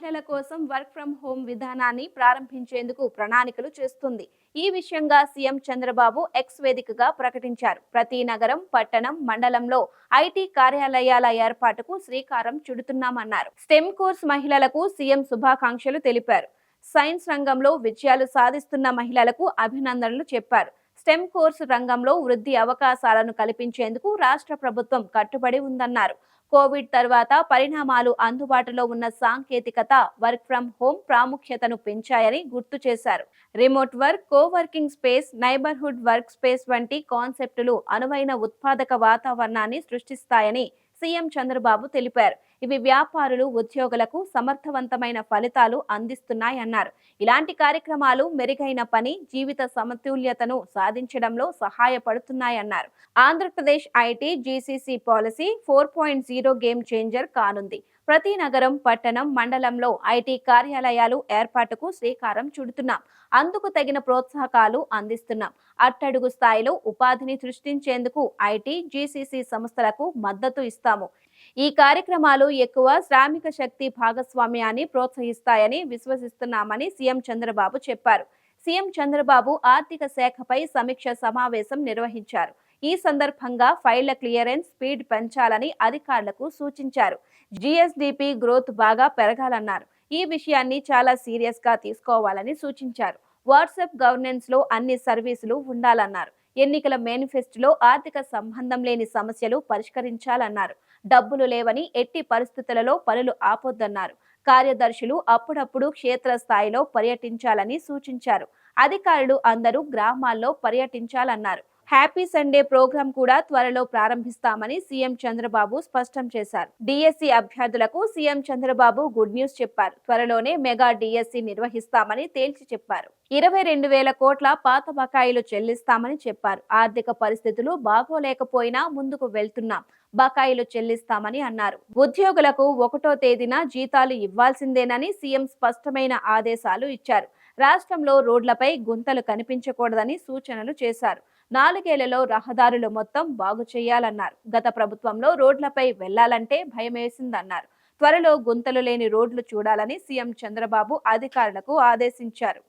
కోసం work from home విధానాన్ని ప్రారంభించేందుకు ప్రణాళికలు చేస్తుంది. ఈ విషయంగా సీఎం చంద్రబాబు ఎక్స్ వేదికగా ప్రకటించారు. ప్రతి నగరం పట్టణం మండలంలో ఐటీ కార్యాలయాల ఏర్పాటుకు శ్రీకారం చుడుతున్నామన్నారు. స్టెమ్ కోర్స్ మహిళలకు సీఎం శుభాకాంక్షలు తెలిపారు. సైన్స్ రంగంలో విజయాలు సాధిస్తున్న మహిళలకు అభినందనలు చెప్పారు. స్టెమ్ కోర్సు రంగంలో వృద్ధి అవకాశాలను కల్పించేందుకు రాష్ట్ర ప్రభుత్వం కట్టుబడి ఉందన్నారు. కోవిడ్ తర్వాత పరిణామాలు అందుబాటులో ఉన్న సాంకేతికత వర్క్ ఫ్రం హోమ్ ప్రాముఖ్యతను పెంచాయని గుర్తు చేశారు. Remote work coworking space neighbourhood work space వంటి కాన్సెప్టులు అనువైన ఉత్పాదక వాతావరణాన్ని సృష్టిస్తాయని సీఎం చంద్రబాబు తెలిపారు. ఇవి వ్యాపారులు ఉద్యోగులకు సమర్థవంతమైన ఫలితాలు అందిస్తున్నాయన్నారు ఇలాంటి కార్యక్రమాలు మెరుగైన పని జీవిత సమతుల్యతను సాధించడంలో సహాయపడుతున్నాయన్నారు Andhra Pradesh IT GCC policy four point zero game changer కానుంది. ప్రతి నగరం పట్టణం మండలంలో ఐటీ కార్యాలయాలు ఏర్పాటుకు శ్రీకారం చుడుతున్నాం. అందుకు తగిన ప్రోత్సాహకాలు అందిస్తున్నాం. అట్టడుగు స్థాయిలో ఉపాధిని సృష్టించేందుకు ఐటీ జీసీసీ సంస్థలకు మద్దతు ఇస్తాము. ఈ కార్యక్రమాలు ఎక్కువ శ్రామిక శక్తి భాగస్వామ్యాన్ని ప్రోత్సహిస్తాయని విశ్వసిస్తున్నామని సీఎం చంద్రబాబు చెప్పారు. సీఎం చంద్రబాబు ఆర్థిక శాఖపై సమీక్ష సమావేశం నిర్వహించారు. ఈ సందర్భంగా ఫైళ్ళ క్లియరెన్స్ స్పీడ్ పెంచాలని అధికారులకు సూచించారు. జిఎస్డిపి గ్రోత్ బాగా పెరగాలన్నారు. ఈ విషయాన్ని చాలా సీరియస్గా తీసుకోవాలని సూచించారు. వాట్సాప్ గవర్నెన్స్లో అన్ని సర్వీసులు ఉండాలన్నారు. ఎన్నికల మేనిఫెస్టోలో ఆర్థిక సంబంధం లేని సమస్యలు పరిష్కరించాలన్నారు. డబ్బులు లేవని ఎట్టి పరిస్థితులలో పనులు ఆపొద్దన్నారు. కార్యదర్శులు అప్పుడప్పుడు క్షేత్రస్థాయిలో పర్యటించాలని సూచించారు. అధికారులు అందరూ గ్రామాల్లో పర్యటించాలన్నారు. హ్యాపీ సండే ప్రోగ్రాం కూడా త్వరలో ప్రారంభిస్తామని సీఎం చంద్రబాబు స్పష్టం చేశారు. డిఎస్సి అభ్యర్థులకు సీఎం చంద్రబాబు గుడ్ న్యూస్ చెప్పారు. త్వరలోనే మెగా డిఎస్సి నిర్వహిస్తామని తేల్చి చెప్పారు. ఇరవై రెండు వేల కోట్ల పాత బకాయిలు చెల్లిస్తామని చెప్పారు. ఆర్థిక పరిస్థితులు బాగోలేకపోయినా ముందుకు వెళ్తున్నాం. బకాయిలు చెల్లిస్తామని అన్నారు. ఉద్యోగులకు ఒకటో తేదీన జీతాలు ఇవ్వాల్సిందేనని సీఎం స్పష్టమైన ఆదేశాలు ఇచ్చారు. రాష్ట్రంలో రోడ్లపై గుంతలు కనిపించకూడదని సూచనలు చేశారు. నాలుగేళ్ళలో రహదారులు మొత్తం బాగు చేయాలన్నారు. గత ప్రభుత్వంలో రోడ్లపై వెళ్ళాలంటే భయమేసిందన్నారు. త్వరలో గుంతలు లేని రోడ్లు చూడాలని సీఎం చంద్రబాబు అధికారులకు ఆదేశించారు.